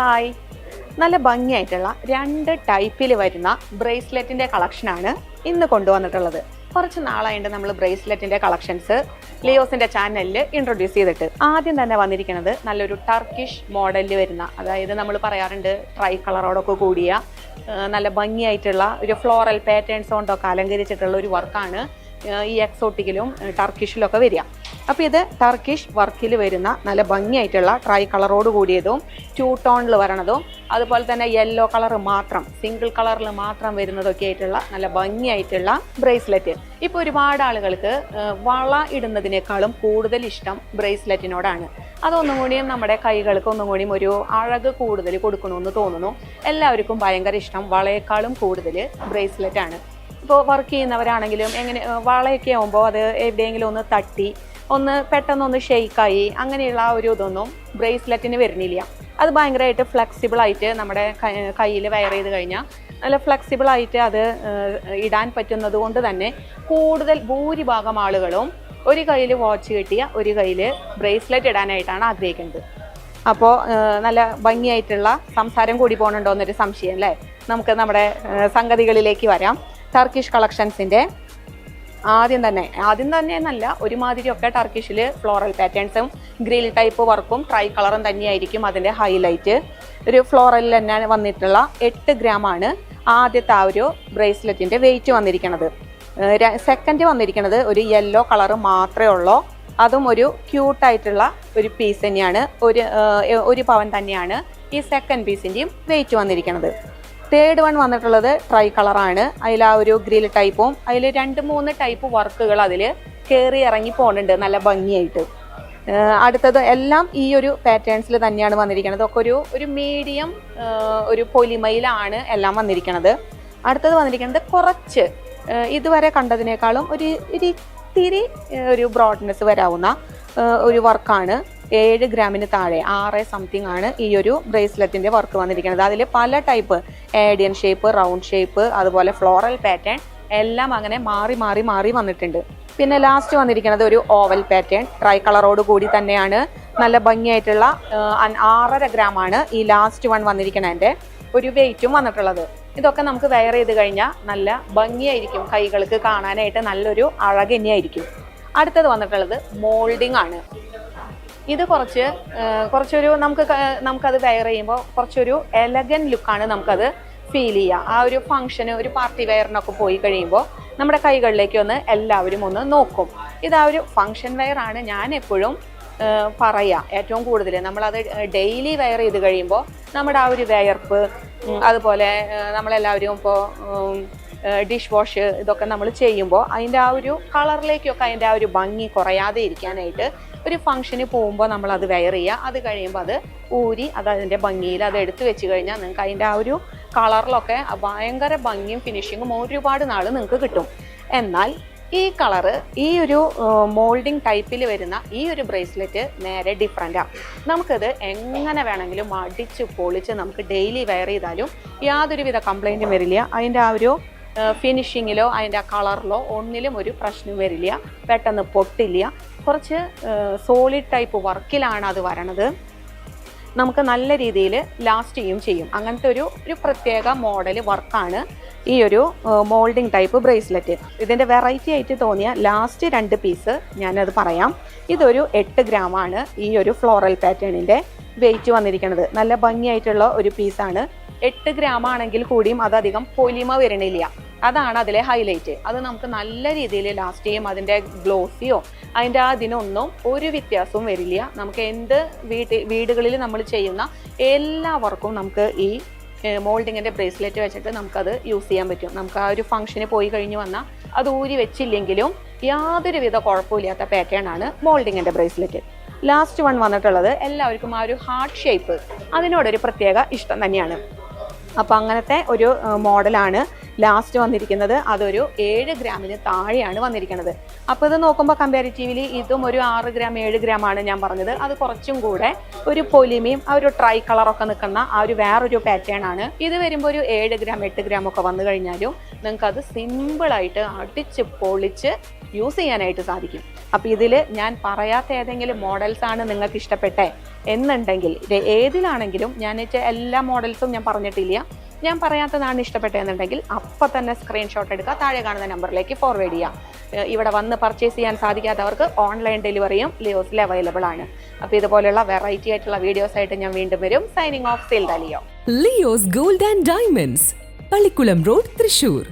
Hi നല്ല ഭംഗിയായിട്ടുള്ള രണ്ട് ടൈപ്പിൽ വരുന്ന ബ്രേസ്ലെറ്റിന്റെ കളക്ഷനാണ് ഇന്ന് കൊണ്ടുവന്നിട്ടുള്ളത്. കുറച്ച് നാളായിട്ട് നമ്മൾ ബ്രേസ്ലെറ്റിന്റെ കളക്ഷൻസ് ലിയോസിന്റെ ചാനലിൽ ഇൻട്രൊഡ്യൂസ് ചെയ്തിട്ട്. ആദ്യം തന്നെ വന്നിരിക്കുന്നത് നല്ലൊരു ടർക്കിഷ് മോഡലിൽ വരുന്ന അതായത് നമ്മൾ പറയാറുണ്ട് ട്രൈ കളറോടൊക്കെ കൂടിയ നല്ല ഭംഗിയായിട്ടുള്ള ഒരു ഫ്ലോറൽ പാറ്റേൺസ് കൊണ്ടൊക്കെ അലങ്കരിച്ചിട്ടുള്ള ഒരു വർക്കാണ് ഈ എക്സോട്ടിക്കിലും ടർക്കിഷിലും ഒക്കെ വരിക. അപ്പോൾ ഇത് ടർക്കിഷ് വർക്കിൽ വരുന്ന നല്ല ഭംഗിയായിട്ടുള്ള ട്രൈ കളറോട് കൂടിയതും ടു ടോണിൽ വരണതും അതുപോലെ തന്നെ യെല്ലോ കളർ മാത്രം സിംഗിൾ കളറിൽ മാത്രം വരുന്നതൊക്കെ ആയിട്ടുള്ള നല്ല ഭംഗിയായിട്ടുള്ള ബ്രേസ്ലെറ്റ് ഇപ്പോൾ ഒരുപാട് ആളുകൾക്ക് വള ഇടുന്നതിനേക്കാളും കൂടുതൽ ഇഷ്ടം ബ്രേസ്ലെറ്റിനോടാണ് അതൊന്നും കൂടിയും നമ്മുടെ കൈകൾക്ക് ഒന്നും കൂടിയും ഒരു അഴക് കൂടുതൽ കൊടുക്കണമെന്ന് തോന്നുന്നു. എല്ലാവർക്കും ഭയങ്കര ഇഷ്ടം വളയേക്കാളും കൂടുതൽ ബ്രേസ്ലെറ്റാണ് ഇപ്പോൾ വർക്ക് ചെയ്യുന്നവരാണെങ്കിലും എങ്ങനെ വളയൊക്കെ ആകുമ്പോൾ അത് എവിടെയെങ്കിലും ഒന്ന് തട്ടി ഒന്ന് പെട്ടെന്ന് ഒന്ന് ഷെയ്ക്കായി അങ്ങനെയുള്ള ആ ഒരു ഇതൊന്നും ബ്രേസ്ലെറ്റിന് വരുന്നില്ല. അത് ഭയങ്കരമായിട്ട് ഫ്ലെക്സിബിൾ ആയിട്ട് നമ്മുടെ കയ്യിൽ വയർ ചെയ്ത് കഴിഞ്ഞാൽ നല്ല ഫ്ലെക്സിബിൾ ആയിട്ട് അത് ഇടാൻ പറ്റുന്നത് കൊണ്ട് തന്നെ കൂടുതൽ ഭൂരിഭാഗം ആളുകളും ഒരു കയ്യിൽ വാച്ച് കിട്ടിയ ഒരു കയ്യിൽ ബ്രേസ്ലെറ്റ് ഇടാനായിട്ടാണ് ആഗ്രഹിക്കുന്നത്. അപ്പോൾ നല്ല ഭംഗിയായിട്ടുള്ള സംസാരം കൂടി പോകണുണ്ടോ എന്നൊരു സംശയം അല്ലേ? നമുക്ക് നമ്മുടെ സംഗതികളിലേക്ക് വരാം. ടർക്കിഷ് കളക്ഷൻസിന്റെ ആദ്യം തന്നെ. ആദ്യം തന്നെ എന്നല്ല ഒരുമാതിരിയൊക്കെ ടർക്കിഷിൽ ഫ്ലോറൽ പാറ്റേൺസും ഗ്രിൽ ടൈപ്പ് വർക്കും ട്രൈ കളറും തന്നെയായിരിക്കും അതിന്റെ ഹൈലൈറ്റ് ഒരു ഫ്ലോറലിൽ തന്നെ വന്നിട്ടുള്ള എട്ട് ഗ്രാം ആണ് ആദ്യത്തെ ആ ഒരു ബ്രേസ്ലെറ്റിന്റെ വെയിറ്റ് വന്നിരിക്കുന്നത് സെക്കൻഡ് വന്നിരിക്കുന്നത് ഒരു യെല്ലോ കളർ മാത്രമേ ഉള്ളൂ. അതും ഒരു ക്യൂട്ടായിട്ടുള്ള ഒരു പീസ് തന്നെയാണ്. ഒരു ഒരു പവൻ തന്നെയാണ് ഈ സെക്കൻഡ് പീസിന്റെയും വെയിറ്റ് വന്നിരിക്കുന്നത് തേർഡ് വൺ വന്നിട്ടുള്ളത് ട്രൈ കളറാണ് അതിൽ ആ ഒരു ഗ്രിൽ ടൈപ്പും അതിൽ രണ്ട് മൂന്ന് ടൈപ്പ് വർക്കുകൾ അതിൽ കയറി ഇറങ്ങി പോകുന്നുണ്ട് നല്ല ഭംഗിയായിട്ട്. അടുത്തത് എല്ലാം ഈ ഒരു പാറ്റേൺസിൽ തന്നെയാണ് വന്നിരിക്കുന്നത് ഒക്കെ ഒരു ഒരു മീഡിയം ഒരു പൊലിമയിലാണ് എല്ലാം വന്നിരിക്കുന്നത് അടുത്തത് വന്നിരിക്കുന്നത് കുറച്ച് ഇതുവരെ കണ്ടതിനേക്കാളും ഒരു ഇത്തിരി ഒരു ബ്രോഡ്നെസ് വരാവുന്ന ഒരു വർക്കാണ് ഏഴ് ഗ്രാമിന് താഴെ ആറ് സംതിങ് ആണ് ഈ ഒരു ബ്രേസ്ലെറ്റിന്റെ വർക്ക് വന്നിരിക്കുന്നത്. അതിൽ പല ടൈപ്പ് ഏഡിയൻ ഷേപ്പ് റൗണ്ട് ഷേപ്പ് അതുപോലെ ഫ്ലോറൽ പാറ്റേൺ എല്ലാം അങ്ങനെ മാറി മാറി മാറി വന്നിട്ടുണ്ട്. പിന്നെ ലാസ്റ്റ് വന്നിരിക്കുന്നത് ഒരു ഓവൽ പാറ്റേൺ ട്രൈ കളറോട് കൂടി തന്നെയാണ്. നല്ല ഭംഗിയായിട്ടുള്ള ആറര ഗ്രാം ആണ് ഈ ലാസ്റ്റ് വൺ വന്നിരിക്കുന്നതിന്റെ ഒരു വെയിറ്റും വന്നിട്ടുള്ളത്. ഇതൊക്കെ നമുക്ക് വെയർ ചെയ്ത് കഴിഞ്ഞാൽ നല്ല ഭംഗിയായിരിക്കും. കൈകൾക്ക് കാണാനായിട്ട് നല്ലൊരു അഴക് തന്നെയായിരിക്കും. അടുത്തത് വന്നിട്ടുള്ളത് മോൾഡിംഗ് ആണ്. ഇത് കുറച്ച് കുറച്ചൊരു നമുക്ക് നമുക്കത് വെയർ ചെയ്യുമ്പോൾ കുറച്ചൊരു എലഗൻ ലുക്കാണ് നമുക്കത് ഫീൽ ചെയ്യുക ആ ഒരു ഫംഗ്ഷന് ഒരു പാർട്ടി വെയറിനൊക്കെ പോയി കഴിയുമ്പോൾ നമ്മുടെ കൈകളിലേക്ക് ഒന്ന് എല്ലാവരും ഒന്ന് നോക്കും. ഇത് ഒരു ഫംഗ്ഷൻ വെയറാണ് ഞാൻ എപ്പോഴും പറയുക ഏറ്റവും കൂടുതൽ നമ്മളത് ഡെയിലി വെയർ ചെയ്ത് കഴിയുമ്പോൾ നമ്മുടെ ആ ഒരു വിയർപ്പ് അതുപോലെ നമ്മളെല്ലാവരും ഇപ്പോൾ ഡിഷ് വാഷ് ഇതൊക്കെ നമ്മൾ ചെയ്യുമ്പോൾ അതിന്റെ ആ ഒരു കളറിലേക്കൊക്കെ അതിന്റെ ആ ഒരു ഭംഗി കുറയാതെ ഇരിക്കാനായിട്ട് ഒരു ഫംഗ്ഷന് പോകുമ്പോൾ നമ്മൾ അത് വെയർ ചെയ്യുക. അത് കഴിയുമ്പോൾ അത് ഊരി അത് അതിന്റെ ഭംഗിയിൽ അത് എടുത്തു വെച്ച് കഴിഞ്ഞാൽ നിങ്ങൾക്ക് അതിന്റെ ആ ഒരു കളറിലൊക്കെ ഭയങ്കര ഭംഗിയും ഫിനിഷിങ്ങും ഒരുപാട് നാൾ നിങ്ങൾക്ക് കിട്ടും. എന്നാൽ ഈ കളറ് ഈ ഒരു മോൾഡിംഗ് ടൈപ്പിൽ വരുന്ന ഈ ഒരു ബ്രേസ്ലെറ്റ് നേരെ ഡിഫറെന്റാണ് നമുക്കത് എങ്ങനെ വേണമെങ്കിലും അടിച്ച് പൊളിച്ച് നമുക്ക് ഡെയിലി വെയർ ചെയ്താലും യാതൊരുവിധ കംപ്ലൈന്റും വരില്ല. അതിന്റെ ആ ഒരു ഫിനിഷിങ്ങിലോ അതിന്റെ ആ കളറിലോ ഒന്നിലും ഒരു പ്രശ്നം വരില്ല. പെട്ടെന്ന് പൊട്ടില്ല. കുറച്ച് സോളിഡ് ടൈപ്പ് വർക്കിലാണ് അത് വരണത്. നമുക്ക് നല്ല രീതിയിൽ ലാസ്റ്റ് ചെയ്യും ചെയ്യും. അങ്ങനത്തെ ഒരു ഒരു പ്രത്യേക മോഡൽ വർക്കാണ് ഈ ഒരു മോൾഡിംഗ് ടൈപ്പ് ബ്രേസ്ലെറ്റ് ഇതിന്റെ വെറൈറ്റി ആയിട്ട് തോന്നിയ ലാസ്റ്റ് രണ്ട് പീസ് ഞാനത് പറയാം. ഇതൊരു എട്ട് ഗ്രാമാണ് ഈ ഒരു ഫ്ലോറൽ പാറ്റേണിന്റെ വെയിറ്റ് വന്നിരിക്കുന്നത് നല്ല ഭംഗിയായിട്ടുള്ള ഒരു പീസാണ് എട്ട് ഗ്രാം ആണെങ്കിൽ കൂടിയും അതധികം പൊലിമ വരണില്ല. അതാണ് അതിലെ ഹൈലൈറ്റ് അത് നമുക്ക് നല്ല രീതിയിൽ ലാസ്റ്റ് ചെയ്യും അതിന്റെ ഗ്ലോസിയോ അതിന്റെ ആ ഇതിനൊന്നും ഒരു വ്യത്യാസവും വരില്ല. നമുക്ക് എന്ത് വീട്ടിൽ വീടുകളിൽ നമ്മൾ ചെയ്യുന്ന എല്ലാ വർക്കും നമുക്ക് ഈ മോൾഡിങ്ങിന്റെ ബ്രേസ്ലെറ്റ് വെച്ചിട്ട് നമുക്കത് യൂസ് ചെയ്യാൻ പറ്റും. നമുക്ക് ആ ഒരു ഫംഗ്ഷന് പോയി കഴിഞ്ഞ് വന്നാൽ അത് ഊരി വെച്ചില്ലെങ്കിലും യാതൊരുവിധ കുഴപ്പമില്ലാത്ത പാറ്റേൺ ആണ് മോൾഡിങ്ങിന്റെ ബ്രേസ്ലെറ്റ് ലാസ്റ്റ് വൺ വന്നിട്ടുള്ളത് എല്ലാവർക്കും ആ ഒരു ഹാർട്ട് ഷേപ്പ് അതിനോടൊരു പ്രത്യേക ഇഷ്ടം തന്നെയാണ്. അപ്പോൾ അങ്ങനത്തെ ഒരു മോഡലാണ് ലാസ്റ്റ് വന്നിരിക്കുന്നത് അതൊരു ഏഴ് ഗ്രാമിന് താഴെയാണ് വന്നിരിക്കുന്നത്. അപ്പോൾ ഇത് നോക്കുമ്പോൾ കമ്പാരിറ്റീവ്ലി ഇതും ഒരു ആറ് ഗ്രാം ഏഴ് ഗ്രാം ആണ് ഞാൻ പറഞ്ഞത്. അത് കുറച്ചും കൂടെ ഒരു പൊലിമയും ആ ഒരു ട്രൈ കളറൊക്കെ നിൽക്കുന്ന ആ ഒരു വേറൊരു പാറ്റേൺ ആണ്. ഇത് വരുമ്പോൾ ഒരു ഏഴ് ഗ്രാം എട്ട് ഗ്രാം ഒക്കെ വന്നു കഴിഞ്ഞാലും നിങ്ങൾക്ക് അത് സിമ്പിളായിട്ട് അടിച്ച് പൊളിച്ച് യൂസ് ചെയ്യാനായിട്ട് സാധിക്കും. അപ്പോൾ ഇതിൽ ഞാൻ പറയാത്ത ഏതെങ്കിലും മോഡൽസ് ആണ് നിങ്ങൾക്ക് ഇഷ്ടപ്പെട്ടേ എന്നുണ്ടെങ്കിൽ ഏതിലാണെങ്കിലും ഞാൻ എല്ലാ മോഡൽസും ഞാൻ പറഞ്ഞിട്ടില്ല. ഞാൻ പറയാത്തതാണ് ഇഷ്ടപ്പെട്ടതെന്നുണ്ടെങ്കിൽ അപ്പം തന്നെ സ്ക്രീൻഷോട്ട് എടുക്കുക. താഴെ കാണുന്ന നമ്പറിലേക്ക് ഫോർവേഡ് ചെയ്യാം. ഇവിടെ വന്ന് പർച്ചേസ് ചെയ്യാൻ സാധിക്കാത്തവർക്ക് ഓൺലൈൻ ഡെലിവറിയും ലിയോസിൽ അവൈലബിൾ ആണ്. അപ്പോൾ ഇതുപോലെയുള്ള വെറൈറ്റി ആയിട്ടുള്ള വീഡിയോസ് ആയിട്ട് ഞാൻ വീണ്ടും വരും. Signing off sale Leo Leo's gold and diamonds Pallikulam road Thrissur